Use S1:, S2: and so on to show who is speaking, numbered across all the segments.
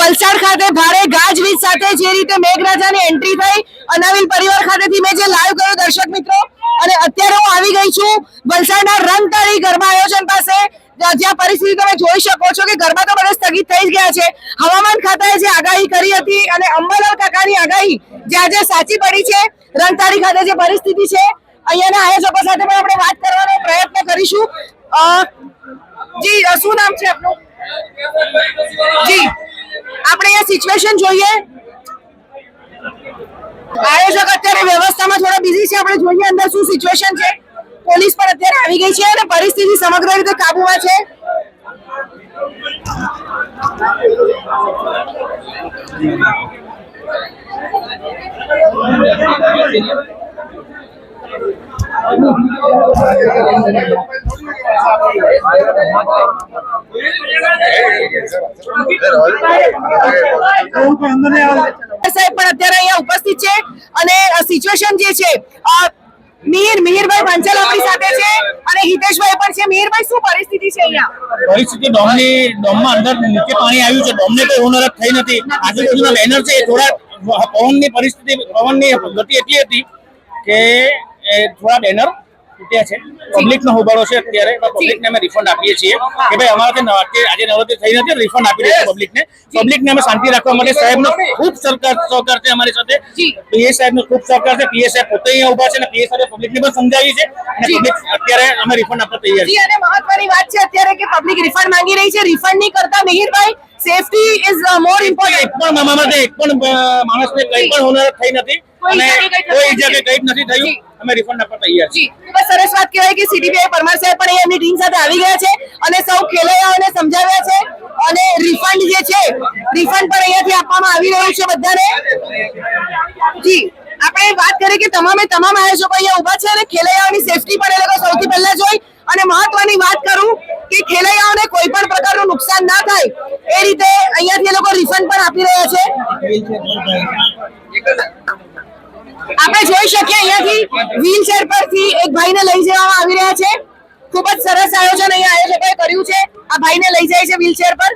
S1: વલસાડ ખાતે ભારે ગાજવીજ સાથે જે રીતે મેઘરાજાની એન્ટ્રી થઈ, અનાવિલ પરિવાર ખાતેથી મેં જે લાઈવ કર્યો દર્શક મિત્રો, અને અત્યારે હું આવી ગઈ છું વલસાડના રંગતાળી ગરબા આયોજન પાસે, જ્યાં પરિસ્થિતિ તમે જોઈ શકો છો કે ગરબા તો બધા સ્થગિત થઈ ગયા છે. હવામાન ખાતાએ જે આગાહી કરી હતી અને અંબાલાલ કાકાની આગાહી જે આજે સાચી પડી છે, રંગતાળી ખાતે જે પરિસ્થિતિ છે, અહીંયાના આયોજકો સાથે પણ આપણે વાત કરવાનો પ્રયત્ન કરીશું. જી શું નામ છે આપનું? જી. આપણે અહીંયા સિચ્યુએશન જોઈએ? આયોજક અત્યારે વ્યવસ્થામાં થોડા બિઝી છે. આપણે જોઈએ અંદર શું સિચ્યુએશન છે. પોલીસ પણ અત્યારે આવી ગઈ છે અને પરિસ્થિતિ સમગ્ર રીતે કાબુમાં છે. સાહેબ, પણ અત્યારે અહીંયા ઉપસ્થિત છે અને સિચ્યુએશન જે છે મિહિર, મિહિરભાઈ પંચાલ આપણી સાથે છે અને હિતેશભાઈ પણ છે. મિહિરભાઈ, શું પરિસ્થિતિ છે અહીંયા?
S2: પરિસ્થિતિ ડોમની, ડોમમાં અંદર નીચે પાણી આવ્યું છે. ડોમને કોઈ હોનારત થઈ નથી. આજુબાજુના બેનર છે થોડા પવનની પરિસ્થિતિ, પવનની ગતિ એટલી હતી કે એ થોડા બેનર તૂટ્યા છે. પબ્લિક નો હોબાળો છે અત્યારે પબ્લિક ને અમે રિફંડ આપીએ છીએ કે ભાઈ અમારાથી આજે નવરાત્રી થઈ નથી રિફંડ આપી દઈએ પબ્લિક ને. પબ્લિક ને અમે શાંતિ રાખવા માટે સાહેબ નો ખૂબ સરકાર સહકાર છે અમારી સાથે. પીએ સાહેબ નો ખૂબ સહકાર છે પીએ સાહેબ પોતે અહીંયા ઊભા છે અને પીએ સાહેબ પબ્લિક ને પણ સમજાવી છે અને પબ્લિક અત્યારે અમે રિફંડ આપવા તૈયાર છીએ
S1: અને મહત્વની વાત છે અત્યારે કે પબ્લિક રિફંડ માંગી રહી છે. રિફંડની કરતા મિહિરભાઈ સેફટી ઇઝ મોર
S2: એક
S1: ઇમ્પોર્ટન્ટ
S2: પણ મામા માટે એક પણ માણસને કઈ પણ હોનાર થઈ નથી. અને
S1: કંઈ
S2: ઈજા કે કંઈ નથી થયું. અમે રિફંડ આપવા તૈયાર છીએ.
S1: ખૂબ સરસ વાત કહેવાય કે સીડીપીઆઈ પરમાર સાહેબ પણ એમની ટીમ સાથે આવી ગયા છે અને સૌ ખેલૈયાઓને સમજાવ્યા છે અને રિફંડ જે છે રિફંડ પણ અહીંયાથી આપવામાં આવી રહ્યું છે બધાને. જી. આપણે વાત કરીએ કે તમામે તમામ આયોજકો અહીંયા ઊભા છે અને ખેલૈયાઓની સેફટી પણ એ લોકો સૌથી પહેલા જોઈ. અને મહત્વની વાત કરું કે ખેલૈયાઓને કોઈ પણ પ્રકારનું નુકસાન ના થાય એ રીતે અહીંયાથી એ લોકો રિફંડ પણ આપી રહ્યા છે. આપણે જોઈ શકીએ અહીંયાથી વ્હીલચેર પરથી એક ભાઈને લઈ જવામાં આવી રહ્યા છે. ખૂબ જ સરસ આયોજન અહીંયા આયોજકોએ કર્યું છે. આ ભાઈને લઈ જાય છે વ્હીલચેર પર.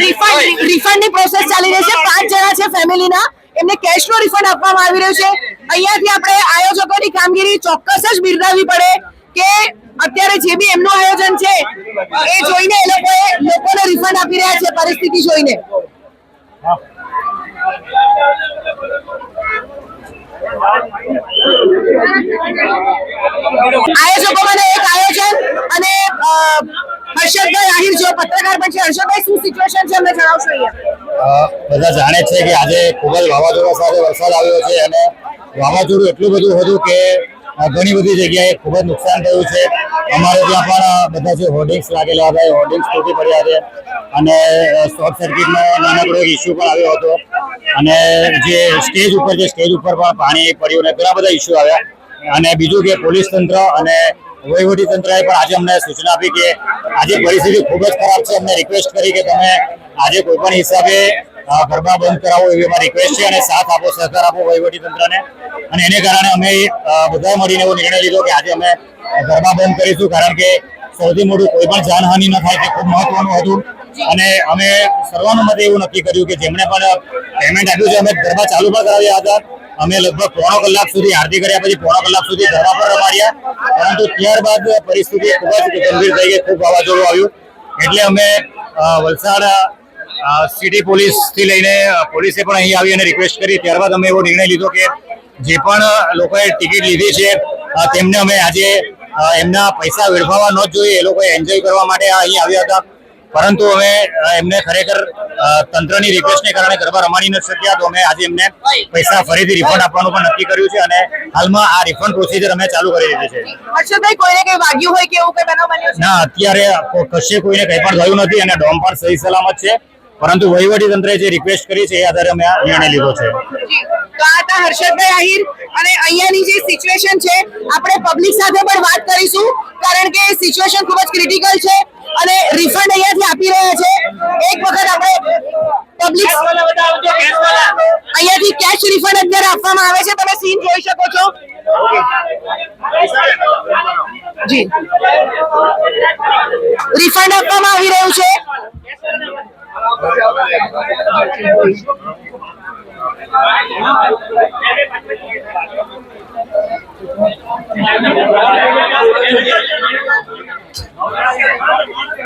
S1: રિફંડ રિફંડની પ્રોસેસ ચાલી રહી છે. પાંચ ફેમિલીના એમને કેશનો રિફંડ આપવામાં આવી રહ્યો છે. અહીંયાથી આપણે આયોજકોની કામગીરી ચોક્કસ જ બિરદાવવી પડે કે અત્યારે જે બી એમનું આયોજન છે, એ જોઈને એ લોકોએ લોકોને રિફંડ આપી રહ્યા છે, પરિસ્થિતિ જોઈને. આયોજકો મને એક આયોજન અને હર્ષદભાઈ આહિર, જો પત્રકાર પણ છે હર્ષદભાઈ, શું સિચ્યુએશન છે? અમને જણાવશો અહીંયા.
S3: બધા જાણે છે કે આજે ખૂબ જ વાવાઝોડા સાથે વરસાદ આવ્યો છે અને વાવાઝોડું એટલું બધું હતું કે ઘણી બધી જગ્યાએ ખૂબ જ નુકસાન થયું છે. અમારે ત્યાં પણ બધા જે હોર્ડિંગ્સ લાગેલા હતા, એ હોર્ડિંગ્સ તૂટી પડ્યા છે. અને શોર્ટ સર્કિટનો નાનકડો ઇસ્યુ પણ આવ્યો હતો. અને જે સ્ટેજ ઉપર જે સ્ટેજ ઉપર પણ પાણી પડ્યું ને ઘણા બધા ઇસ્યુ આવ્યા. અને બીજું કે પોલીસ તંત્ર અને વહીવટી તંત્રએ પણ આજે અમને સૂચના આપી કે આજે પરિસ્થિતિ ખૂબ જ ખરાબ છે. અમને રિક્વેસ્ટ કરી કે તમે આજે કોઈ પણ હિસાબે ગરબા બંધ કરાવો એવી અમારી રિક્વેસ્ટ છે અને સાથ આપો સહકાર આપો વહીવટી તંત્રને અને એને કારણે અમે બધા મળીને એવો નિર્ણય લીધો કે આજે અમે ગરબા બંધ કરીશું કારણ કે સૌથી મોટું કોઈ પણ જાનહાનિ ન થાય તે ખૂબ મહત્વનું હતું. અને અમે સર્વાનુમતે એવું નક્કી કર્યું કે જેમણે પણ પેમેન્ટ આપ્યું છે અમે ગરબા ચાલુ પણ કરાવ્યા હતા. અમે લગભગ પોણો કલાક સુધી આરતી કર્યા પછી પોણો કલાક સુધી ગરબા પર રમાડ્યા. પરંતુ ત્યારબાદ પરિસ્થિતિ ખૂબ જ ગંભીર થઈ ગઈ ખૂબ વાવાઝોડું આવ્યું. એટલે અમે વલસાડ સિટી પોલીસથી લઈને પોલીસે પણ અહીં આવી અને રિક્વેસ્ટ કરી. ત્યારબાદ અમે એવો નિર્ણય લીધો કે જે પણ લોકોએ ટિકિટ લીધી છે તેમને અમે આજે એમના પૈસા વેડફાવા ન જોઈએ એ લોકોએ એન્જોય કરવા માટે અહીં આવ્યા હતા. પરંતુ અમે એમને ખરેખર તંત્રની રિક્વેસ્ટને કારણે ગરબા રમાડી ન શક્યા તો અમે આજે એમને પૈસા ફરીથી રિફંડ આપવાનું પણ નક્કી કર્યું છે અને હાલમાં આ રિફંડ પ્રોસિજર અમે ચાલુ કરી દીધી છે.
S1: હર્ષદભાઈ કોઈને કઈ વાગ્યું હોય કે એવું કઈ બનાવ બન્યો
S3: ના અત્યારે કશે કોઈને કંઈ પણ થયું નથી અને ડોમ પણ સહી સલામત છે. પરંતુ વહીવટી તંત્રએ જે રિક્વેસ્ટ કરી છે એ આધારે અમે આ નિર્ણય લીધો છે.
S1: તો આ હતા હર્ષદભાઈ આહિર અને અહીંયાની જે સિચ્યુએશન છે, આપણે પબ્લિક સાથે પણ વાત કરીશું, કારણ કે સિચ્યુએશન ખૂબ જ ક્રિટિકલ છે અને રિફંડ અહીંયાથી આપી રહ્યા છે. એક વખત આપણે પબ્લિક અહીંયાથી કેશ રિફંડ અત્યારે આપવામાં આવે છે, તમે સીન જોઈ શકો છો. જી. રિફંડ આપવામાં આવી રહ્યું છે. Thank you.